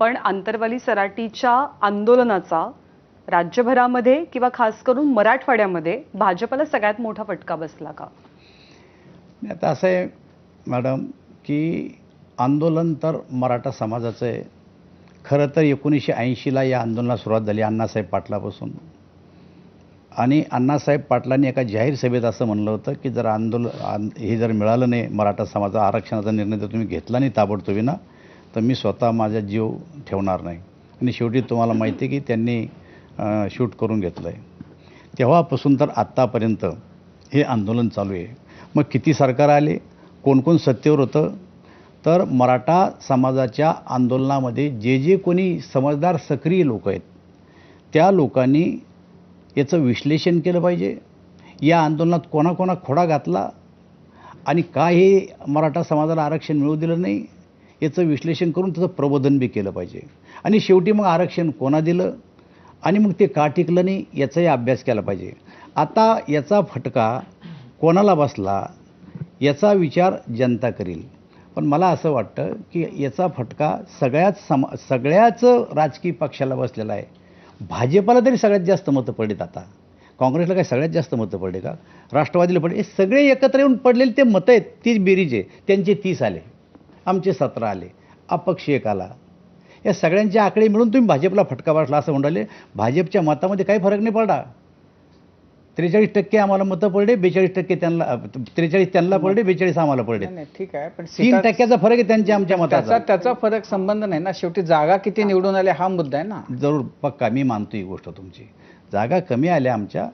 पण आंतरवाली सराटीच्या आंदोलनाचा राज्यभरामध्ये किंवा खास करून मराठवाड्यामध्ये भाजपला सगळ्यात मोठा फटका बसला का? आता असं आहे मॅडम की आंदोलन तर मराठा समाजाचं आहे. खरं तर एकोणीसशे ऐंशीला या आंदोलनाला सुरुवात झाली अण्णासाहेब पाटलापासून. आणि अण्णासाहेब पाटलांनी एका जाहीर सभेत असं म्हणलं होतं की जर आंदोलन हे जर मिळालं नाही मराठा समाजा आरक्षणाचा निर्णय जर तुम्ही घेतला नाही ताबडतोबी ना तर मी स्वतः माझा जीव ठेवणार नाही. आणि शेवटी तुम्हाला माहिती आहे की त्यांनी शूट करून घेतलं आहे तेव्हापासून तर आत्तापर्यंत हे आंदोलन चालू आहे. मग किती सरकार आले? कोण कोण सत्तेवर होतं? तर मराठा समाजाच्या आंदोलनामध्ये जे जे कोणी समजदार सक्रिय लोक आहेत त्या लोकांनी याचं विश्लेषण केलं पाहिजे. या आंदोलनात कोणाकोणा खोडा घातला आणि का हे मराठा समाजाला आरक्षण मिळू दिलं नाही. याचं विश्लेषण करून त्याचं प्रबोधन बी केलं पाहिजे. आणि शेवटी मग आरक्षण कोणा दिलं? आणि मग ते का टिकलं नाही याचाही अभ्यास केला पाहिजे. आता याचा फटका कोणाला बसला याचा विचार जनता करील. पण मला असं वाटतं की याचा फटका सगळ्याच समा सगळ्याच राजकीय पक्षाला बसलेला आहे. भाजपाला तरी सगळ्यात जास्त मतं पडलीत आता. काँग्रेसला काय सगळ्यात जास्त मतं पडले का? राष्ट्रवादीला पडले. हे सगळे एकत्र येऊन पडलेले ते मतं आहेत. तीच बेरीज आहे. त्यांचे तीस आले. आमचे सतरा आले अपक्ष एक आला. या सगळ्यांचे आकडे मिळून तुम्ही भाजपला फटका बसला असं म्हणाले भाजपच्या मतामध्ये काही फरक नाही पडला त्रेचाळीस टक्के आम्हाला मतं पडले बेचाळीस टक्के त्यांना त्रेचाळीस त्यांना पडले बेचाळीस आम्हाला पडले. ठीक आहे पण तीन टक्क्याचा फरक आहे त्यांच्या आमच्या मताचा. त्याचा फरक संबंध नाही ना. शेवटी जागा किती निवडून आल्या हा मुद्दा आहे ना. जरूर पक्का मी मानतो ही गोष्ट तुमची. जागा कमी आल्या आमच्या.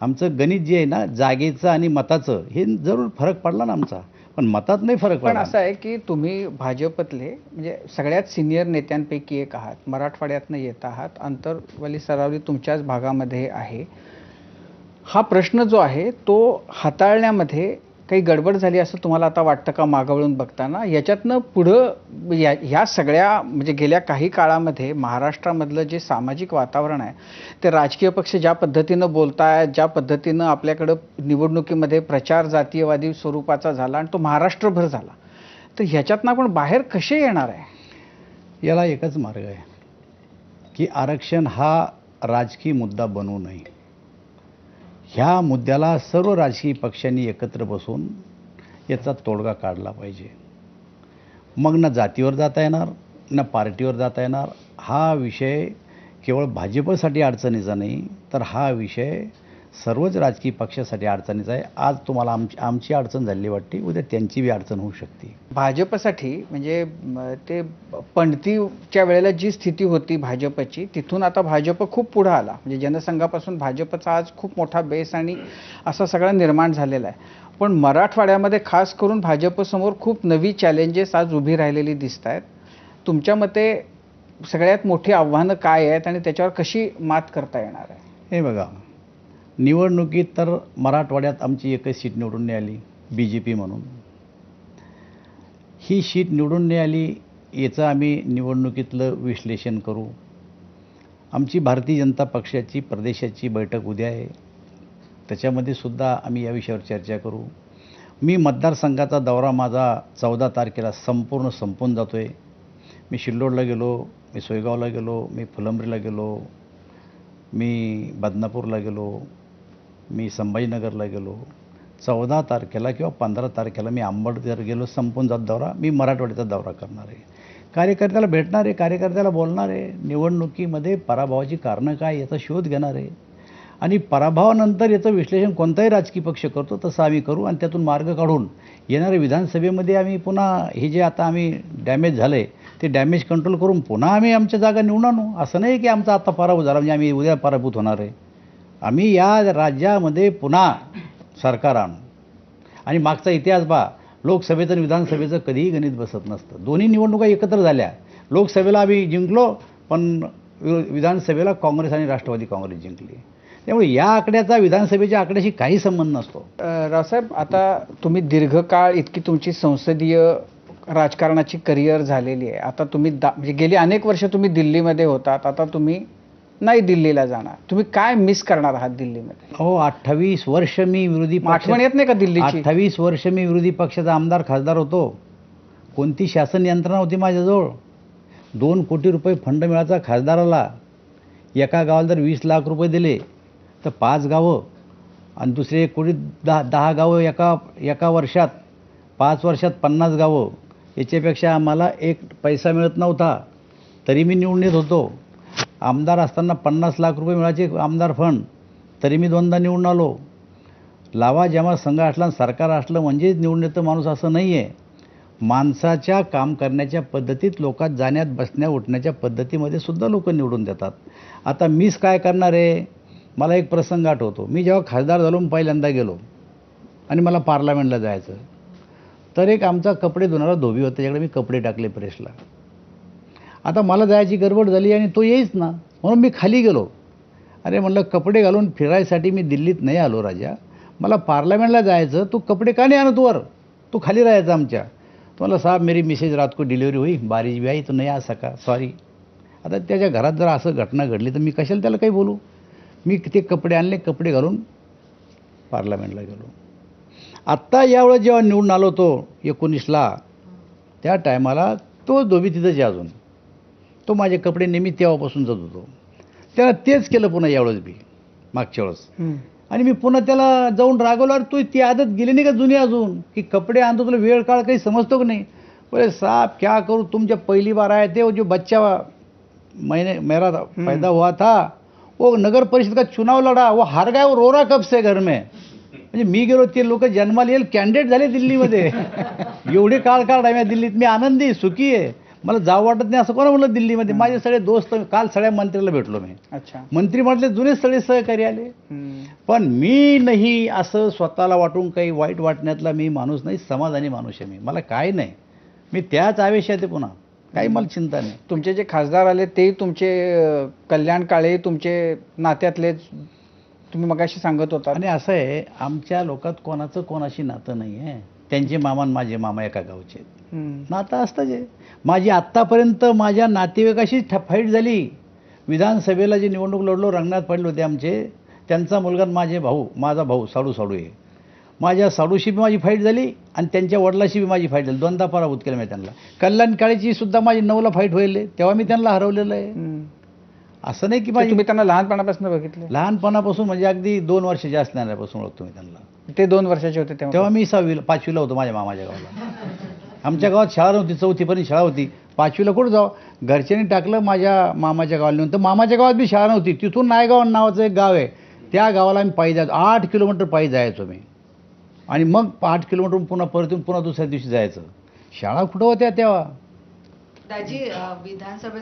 आमचं गणित जे आहे ना जागेचं आणि मताचं हे जरूर फरक पडला ना आमचा. पण मतात नाही फरक पण असं आहे की तुम्ही भाजपतले म्हणजे सगळ्यात सिनियर नेत्यांपैकी एक आहात मराठवाड्यातनं येत आहात आंतरवली सरावली तुमच्याच भागामध्ये आहे. हा प्रश्न जो आहे तो हाताळण्यामध्ये काही गडबड झाली असं तुम्हाला आता वाटतं का मागवळून बघताना? याच्यातनं पुढं या ह्या सगळ्या म्हणजे गेल्या काही काळामध्ये महाराष्ट्रामधलं जे सामाजिक वातावरण आहे ते राजकीय पक्ष ज्या पद्धतीनं बोलतायत ज्या पद्धतीनं आपल्याकडं निवडणुकीमध्ये प्रचार जातीयवादी स्वरूपाचा झाला आणि तो महाराष्ट्रभर झाला तर ह्याच्यातनं आपण बाहेर कसे येणार आहे? याला एकच मार्ग आहे की आरक्षण हा राजकीय मुद्दा बनवू नये. ह्या मुद्द्याला सर्व राजकीय पक्षांनी एकत्र बसून याचा तोडगा काढला पाहिजे. मग ना जातीवर जाता येणार ना पार्टीवर जाता येणार. हा विषय केवळ भाजपसाठी अडचणीचा नाही तर हा विषय सर्वच राजकीय पक्षासाठी अडचणीचा आहे. आज तुम्हाला आमची आमची अडचण झालेली वाटते उद्या त्यांची बी अडचण होऊ शकते. भाजपसाठी म्हणजे ते पणतीच्या वेळेला जी स्थिती होती भाजपची तिथून आता भाजप खूप पुढं आला. म्हणजे जनसंघापासून भाजपचा आज खूप मोठा बेस आणि असा सगळा निर्माण झालेला आहे. पण मराठवाड्यामध्ये खास करून भाजपसमोर खूप नवी चॅलेंजेस आज उभी राहिलेली दिसत आहेत तुमच्या मते सगळ्यात मोठी आव्हानं काय आहेत आणि त्याच्यावर कशी मात करता येणार आहे? हे बघा निवडणुकीत तर मराठवाड्यात आमची एकच सीट निवडून नाही आली बी जे पी म्हणून. ही सीट निवडून नाही आली याचं आम्ही निवडणुकीतलं विश्लेषण करू. आमची भारतीय जनता पक्षाची प्रदेशाची बैठक उद्या आहे. त्याच्यामध्ये सुद्धा आम्ही या विषयावर चर्चा करू. मी मतदारसंघाचा दौरा माझा चौदा तारखेला संपूर्ण संपून जातो आहे मी शिल्लोडला गेलो मी सोयगावला गेलो मी फुलंब्रीला गेलो मी बदनापूरला गेलो मी संभाजीनगरला गेलो. चौदा तारखेला किंवा पंधरा तारखेला मी आंबेडकर गेलो. संपून जात दौरा. मी मराठवाड्याचा दौरा करणार आहे. कार्यकर्त्याला भेटणार आहे कार्यकर्त्याला बोलणार आहे. निवडणुकीमध्ये पराभवाची कारणं काय याचा शोध घेणार आहे. आणि पराभवानंतर याचं विश्लेषण कोणताही राजकीय पक्ष करतो तसं आम्ही करू आणि त्यातून मार्ग काढून येणाऱ्या विधानसभेमध्ये आम्ही पुन्हा हे जे आता आम्ही डॅमेज झालं आहे ते डॅमेज कंट्रोल करून पुन्हा आम्ही आमच्या जागा निवडणार असं नाही की आमचा आता पराभव झाला म्हणजे आम्ही उद्या पराभूत होणार आहे. आम्ही या राज्यामध्ये पुन्हा सरकार आणू. आणि मागचा इतिहास पहा लोकसभेचं आणि विधानसभेचं कधीही गणित बसत नसतं. दोन्ही निवडणुका एकत्र झाल्या. लोकसभेला आम्ही जिंकलो पण वि- विधानसभेला काँग्रेस आणि राष्ट्रवादी काँग्रेस जिंकली. त्यामुळे या आकड्याचा विधानसभेच्या आकड्याशी काही संबंध नसतो. रावसाहेब आता तुम्ही दीर्घकाळ इतकी तुमची संसदीय राजकारणाची करिअर झालेली आहे. आता तुम्ही दा म्हणजे गेली अनेक वर्ष तुम्ही दिल्लीमध्ये होतात. आता तुम्ही नाही दिल्लीला जाणार. तुम्ही काय मिस करणार आहात दिल्लीमध्ये? अहो अठ्ठावीस वर्ष मी विरोधी आठवण येत नाही का दिल्लीची? अठ्ठावीस वर्ष मी विरोधी पक्षाचा आमदार खासदार होतो. कोणती शासन यंत्रणा होती माझ्याजवळ? दोन कोटी रुपये फंड मिळायचा खासदाराला. एका गावाला जर वीस लाख रुपये दिले. तर पाच गावं. आणि दुसरे एक कोटी दहा दहा गावं एका एका वर्षात. पाच वर्षात पन्नास गावं. याच्यापेक्षा आम्हाला एक पैसा मिळत नव्हता. तरी मी निवडून येत होतो. आमदार असताना पन्नास लाख रुपये मिळायचे आमदार फंड तरी मी दोनदा निवडून आलो. लावा जेव्हा संघ असला आणि सरकार असलं म्हणजेच निवडून येतं माणूस असं नाही आहे माणसाच्या काम करण्याच्या पद्धतीत लोकात जाण्यात बसण्या उठण्याच्या पद्धतीमध्ये सुद्धा लोक निवडून देतात. आता मीच काय करणार आहे? मला एक प्रसंग आठवतो. मी जेव्हा खासदार झालो पहिल्यांदा गेलो आणि मला पार्लमेंटला जायचं. तर एक आमचा कपडे धुणारा धोबी होता. त्याच्याकडे मी कपडे टाकले प्रेसला आता मला जायची गडबड झाली आणि तो येईच ना. म्हणून मी खाली गेलो. अरे म्हणलं कपडे घालून फिरायसाठी मी दिल्लीत नाही आलो राजा. मला पार्लमेंटला जायचं तू कपडे का नाही आणत वर? तू खाली राहायचा आमच्या. तुम्हाला मला साहब मेरी मिसेज रात को डिलिव्हरी होई. बारिश भी आई तो नाही आ सका. सॉरी आता त्याच्या घरात जर असं घटना घडली तर मी कशाला त्याला काही बोलू? मी ते कपडे आणले कपडे घालून पार्लमेंटला गेलो. आत्ता यावेळेस जेव्हा निवडून आलो तो एकोणीसला त्या टायमाला तो धोबी तिथंच आहे अजून. तो माझे कपडे नेहमी तेव्हापासून जात होतो. त्याला तेच केलं पुन्हा यावेळेस बी मागच्या वेळेस. आणि मी पुन्हा त्याला जाऊन रागवलो अरे तू ती आदत गेली नाही का जुनी अजून? की कपडे आणतो तुला वेळ काळ काही समजतो की नाही? बोले साहब क्या करूँ? तुम जब पहली बार आए थे वो जो बच्चा मैंने मेरा पैदा हुआ था वो नगर परिषद का चुनाव लढा वो हार गया वो रो रहा कब से घर में? म्हणजे मी गेलो ते लोक जन्माला येईल कॅन्डिडेट झाले दिल्लीमध्ये. एवढे काळ काळ आहे दिल्लीत मी आनंदी आहे, सुखी आहे. मला जावं वाटत नाही असं कोणा म्हणलं दिल्लीमध्ये? माझे सगळे दोस्त काल सगळ्या मंत्र्याला भेटलो मी. अच्छा. मंत्रिमंडळातले जुने सगळे सहकारी आले. पण मी नाही असं स्वतःला वाटून काही वाईट वाटण्यातला मी माणूस नाही समाधानी माणूस आहे मी. मला काय नाही. मी त्याच आवेशात आहे पुन्हा. काही मला चिंता नाही. तुमचे जे खासदार आले ते तुमचे कल्याण काळे तुमचे नात्यातलेच तुम्ही मगाशी सांगत होता आणि असं आहे आमच्या लोकात कोणाचं कोणाशी नातं नाही आहे त्यांचे मामा आणि माझे मामा एका गावचे. नातं असतं जे. माझी आत्तापर्यंत माझ्या नातेवाईकाशी फाईट झाली. विधानसभेला जे निवडणूक लढलो रंगणात पडले होते आमचे. त्यांचा मुलगा माझे भाऊ माझा भाऊ साडू साडू आहे. माझ्या साडूशी बी माझी फाईट झाली आणि त्यांच्या वडिलाशी बी माझी फाईट झाली. दोनदा पराभूत केलं मी त्यांना. कल्याण काळेची सुद्धा माझी नऊला फाईट होईल तेव्हा मी त्यांना हरवलेलं आहे. असं नाही की माझी तुम्ही त्यांना लहानपणापासून बघितले? लहानपणापासून म्हणजे अगदी दोन वर्षाच्या असणाऱ्यापासून ओळखतो मी त्यांना. ते दोन वर्षाचे होते तेव्हा. तेव्हा मी सहावीला पाचवीला होतो माझ्या मामाच्या गावाला. आमच्या गावात शाळा नव्हती चौथीपर्यंत शाळा होती. पाचवीला कुठं जाऊ घरच्यांनी टाकलं माझ्या मामाच्या गावाला नेऊन. तर मामाच्या गावात बी शाळा नव्हती. तिथून नायगाव नावाचं एक गाव आहे. त्या गावाला आम्ही पायी जायचो. आठ किलोमीटर पायी जायचो मी. आणि मग आठ किलोमीटर पुन्हा परत येऊन पुन्हा दुसऱ्या दिवशी जायचं. शाळा कुठं होत्या तेव्हा? दाजी अ, विधानसभेत